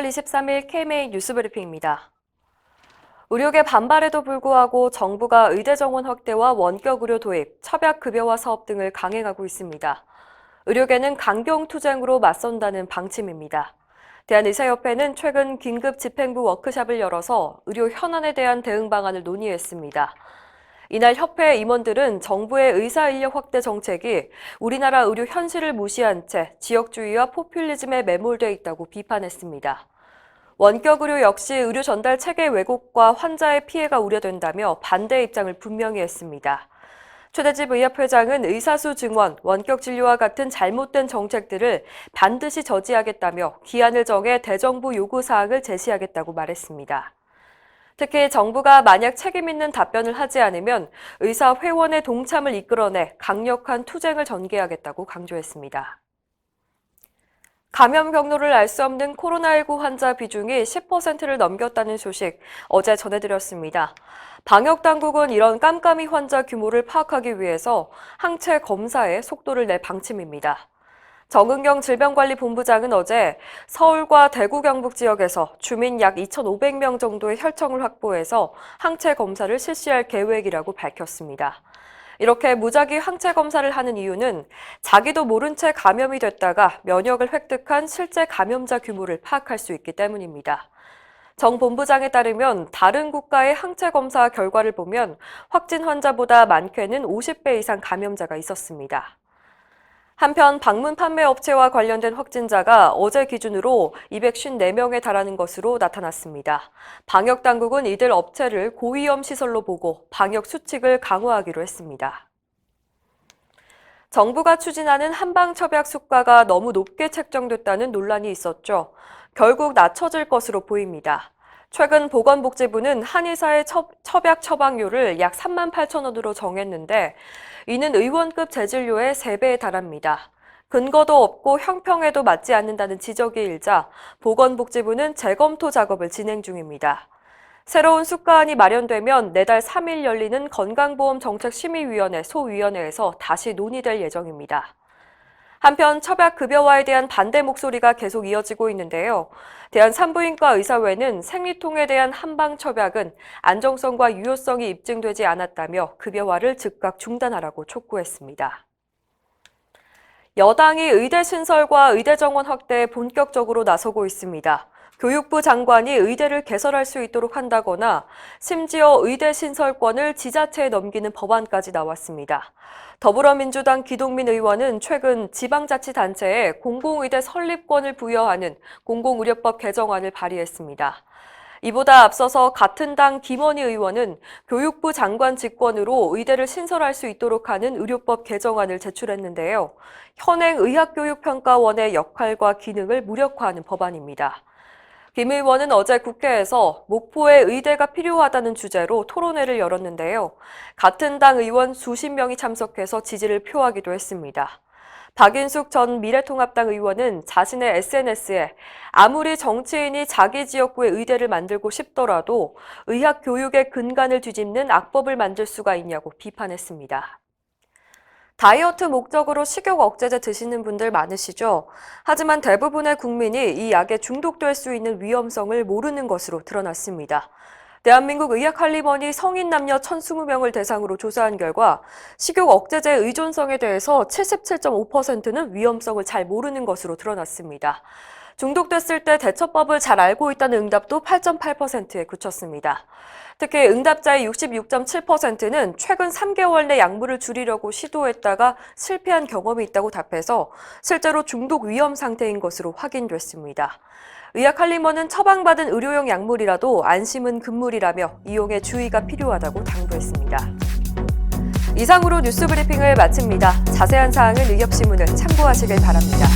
4월 23일 KMA 뉴스브리핑입니다. 의료계 반발에도 불구하고 정부가 의대 정원 확대와 원격 의료 도입, 협약 급여화 사업 등을 강행하고 있습니다. 의료계는 강경 투쟁으로 맞선다는 방침입니다. 대한의사협회는 최근 긴급 집행부 워크샵을 열어서 의료 현안에 대한 대응 방안을 논의했습니다. 이날 협회 임원들은 정부의 의사 인력 확대 정책이 우리나라 의료 현실을 무시한 채 지역주의와 포퓰리즘에 매몰돼 있다고 비판했습니다. 원격 의료 역시 의료 전달 체계 왜곡과 환자의 피해가 우려된다며 반대 입장을 분명히 했습니다. 최대집 의협 회장은 의사수 증원, 원격 진료와 같은 잘못된 정책들을 반드시 저지하겠다며 기한을 정해 대정부 요구 사항을 제시하겠다고 말했습니다. 특히 정부가 만약 책임 있는 답변을 하지 않으면 의사 회원의 동참을 이끌어내 강력한 투쟁을 전개하겠다고 강조했습니다. 감염 경로를 알 수 없는 코로나19 환자 비중이 10%를 넘겼다는 소식 어제 전해드렸습니다. 방역 당국은 이런 깜깜이 환자 규모를 파악하기 위해서 항체 검사에 속도를 내 방침입니다. 정은경 질병관리본부장은 어제 서울과 대구 경북 지역에서 주민 약 2,500명 정도의 혈청을 확보해서 항체 검사를 실시할 계획이라고 밝혔습니다. 이렇게 무작위 항체 검사를 하는 이유는 자기도 모른 채 감염이 됐다가 면역을 획득한 실제 감염자 규모를 파악할 수 있기 때문입니다. 정 본부장에 따르면 다른 국가의 항체 검사 결과를 보면 확진 환자보다 많게는 50배 이상 감염자가 있었습니다. 한편 방문 판매 업체와 관련된 확진자가 어제 기준으로 254명에 달하는 것으로 나타났습니다. 방역 당국은 이들 업체를 고위험 시설로 보고 방역 수칙을 강화하기로 했습니다. 정부가 추진하는 한방 첩약 수가가 너무 높게 책정됐다는 논란이 있었죠. 결국 낮춰질 것으로 보입니다. 최근 보건복지부는 한의사의 첩, 약 처방료를 약 3만 8천 원으로 정했는데 이는 의원급 재진료의 3배에 달합니다. 근거도 없고 형평에도 맞지 않는다는 지적이 일자 보건복지부는 재검토 작업을 진행 중입니다. 새로운 수가안이 마련되면 내달 3일 열리는 건강보험정책심의위원회 소위원회에서 다시 논의될 예정입니다. 한편 첩약 급여화에 대한 반대 목소리가 계속 이어지고 있는데요. 대한산부인과 의사회는 생리통에 대한 한방 첩약은 안정성과 유효성이 입증되지 않았다며 급여화를 즉각 중단하라고 촉구했습니다. 여당이 의대 신설과 의대 정원 확대에 본격적으로 나서고 있습니다. 교육부 장관이 의대를 개설할 수 있도록 한다거나 심지어 의대 신설권을 지자체에 넘기는 법안까지 나왔습니다. 더불어민주당 기동민 의원은 최근 지방자치단체에 공공의대 설립권을 부여하는 공공의료법 개정안을 발의했습니다. 이보다 앞서서 같은 당 김원희 의원은 교육부 장관 직권으로 의대를 신설할 수 있도록 하는 의료법 개정안을 제출했는데요. 현행 의학교육평가원의 역할과 기능을 무력화하는 법안입니다. 김 의원은 어제 국회에서 목포에 의대가 필요하다는 주제로 토론회를 열었는데요. 같은 당 의원 수십 명이 참석해서 지지를 표하기도 했습니다. 박인숙 전 미래통합당 의원은 자신의 SNS에 아무리 정치인이 자기 지역구에 의대를 만들고 싶더라도 의학 교육의 근간을 뒤집는 악법을 만들 수가 있냐고 비판했습니다. 다이어트 목적으로 식욕 억제제 드시는 분들 많으시죠? 하지만 대부분의 국민이 이 약에 중독될 수 있는 위험성을 모르는 것으로 드러났습니다. 대한민국 의학할리번이 성인 남녀 1,020명을 대상으로 조사한 결과 식욕 억제제 의존성에 대해서 77.5%는 위험성을 잘 모르는 것으로 드러났습니다. 중독됐을 때 대처법을 잘 알고 있다는 응답도 8.8%에 그쳤습니다. 특히 응답자의 66.7%는 최근 3개월 내 약물을 줄이려고 시도했다가 실패한 경험이 있다고 답해서 실제로 중독 위험 상태인 것으로 확인됐습니다. 의학 할리머는 처방받은 의료용 약물이라도 안심은 금물이라며 이용에 주의가 필요하다고 당부했습니다. 이상으로 뉴스 브리핑을 마칩니다. 자세한 사항은 의협신문을 참고하시길 바랍니다.